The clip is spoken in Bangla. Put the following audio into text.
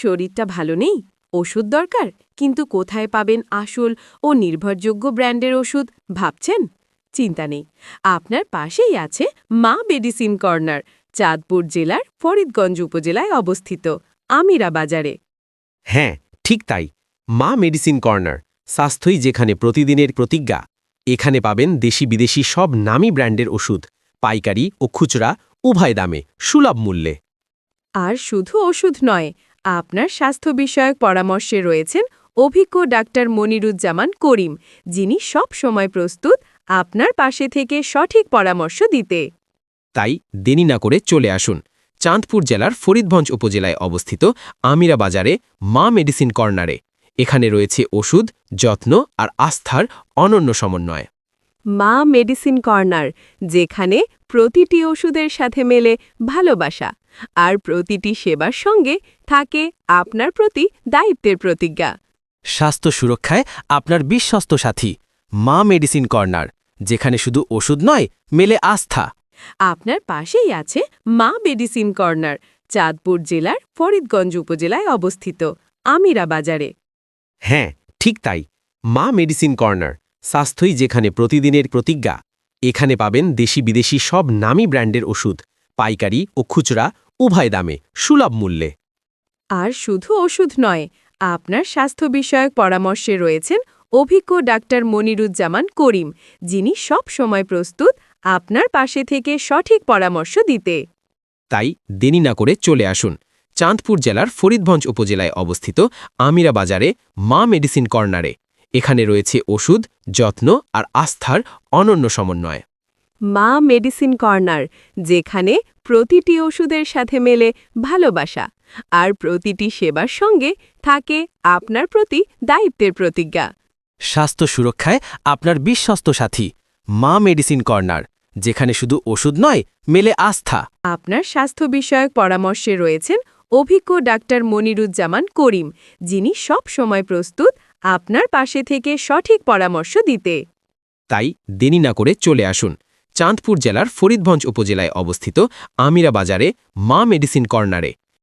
শরীরটা ভালো নেই? ওষুধ দরকার? কিন্তু কোথায় পাবেন আসল ও নির্ভরযোগ্য ব্র্যান্ডের ওষুধ? ভাবছেন? চিন্তা নেই। আপনার পাশেই আছে মা মেডিসিন কর্নার চাঁদপুর জেলার ফরিদগঞ্জ উপজেলায় অবস্থিত আমিরা বাজারে হ্যাঁ ঠিক তাই। মা মেডিসিন কর্নার স্বাস্থ্যই যেখানে প্রতিদিনের প্রতিজ্ঞা। এখানে পাবেন দেশি বিদেশি সব নামী ব্র্যান্ডের ওষুধ পাইকারি ও খুচরা উভয় দামে সুলভ মূল্যে। আর শুধু ওষুধ নয় আপনার স্বাস্থ্য বিষয়ক পরামর্শে রয়েছেন অভিজ্ঞ ডাক্তার মনিরুজ্জামান করিম যিনি সব সময় প্রস্তুত আপনার পাশে থেকে সঠিক পরামর্শ দিতে। তাই দেরি না করে চলে আসুন চাঁদপুর জেলার ফরিদভঞ্জ উপজেলায় অবস্থিত আমিরা বাজারে মা মেডিসিন কর্নারে। এখানে রয়েছে ওষুধ যত্ন আর আস্থার অনন্য সমন্বয়। মা মেডিসিন কর্নার যেখানে প্রতিটি ওষুধের সাথে মেলে ভালোবাসা। আর প্রতিটি সেবার সঙ্গে থাকে আপনার প্রতি দায়িত্বের প্রতিজ্ঞা। স্বাস্থ্য সুরক্ষায় আপনার বিশ্বস্ত সাথী মা মেডিসিন কর্নার যেখানে শুধু ওষুধ নয় মেলে আস্থা। আপনার পাশেই আছে মা মেডিসিন কর্নার চাঁদপুর জেলার ফরিদগঞ্জ উপজেলায় অবস্থিত আমিরা বাজারে হ্যাঁ ঠিক তাই। মা মেডিসিন কর্নার স্বাস্থ্যই যেখানে প্রতিদিনের প্রতিজ্ঞা এখানে পাবেন দেশি বিদেশি সব নামী ব্র্যান্ডের ওষুধ। পাইকারি ও খুচরা উভয় দামে সুলভ মূল্যে। আর শুধু ওষুধ নয় আপনার স্বাস্থ্য বিষয়ক পরামর্শে রয়েছেন অভিজ্ঞ ডাক্তার মনিরুজ্জামান করিম যিনি সব সময় প্রস্তুত আপনার পাশে থেকে সঠিক পরামর্শ দিতে। তাই দেরি না করে চলে আসুন চাঁদপুর জেলার ফরিদভঞ্জ উপজেলায় অবস্থিত আমিরা বাজারে মা মেডিসিন কর্নারে। এখানে রয়েছে ওষুধ যত্ন আর আস্থার অনন্য সমন্বয়। মা মেডিসিন কর্নার যেখানে প্রতিটি ওষুধের সাথে মেলে ভালোবাসা। আর প্রতিটি সেবার সঙ্গে থাকে আপনার প্রতি দায়িত্বের প্রতিজ্ঞা। স্বাস্থ্য সুরক্ষায় আপনার বিশ্বস্ত সাথী মা মেডিসিন কর্নার যেখানে শুধু ওষুধ নয় মেলে আস্থা। আপনার স্বাস্থ্য বিষয়ক পরামর্শে রয়েছেন অভিজ্ঞ ডাক্তার মনিরুজ্জামান করিম যিনি সব সময় প্রস্তুত আপনার পাশে থেকে সঠিক পরামর্শ দিতে। তাই দেরি না করে চলে আসুন। চাঁদপুর জেলার ফরিদভঞ্জ উপজেলায় অবস্থিত আমিরা বাজারে মা মেডিসিন কর্নারে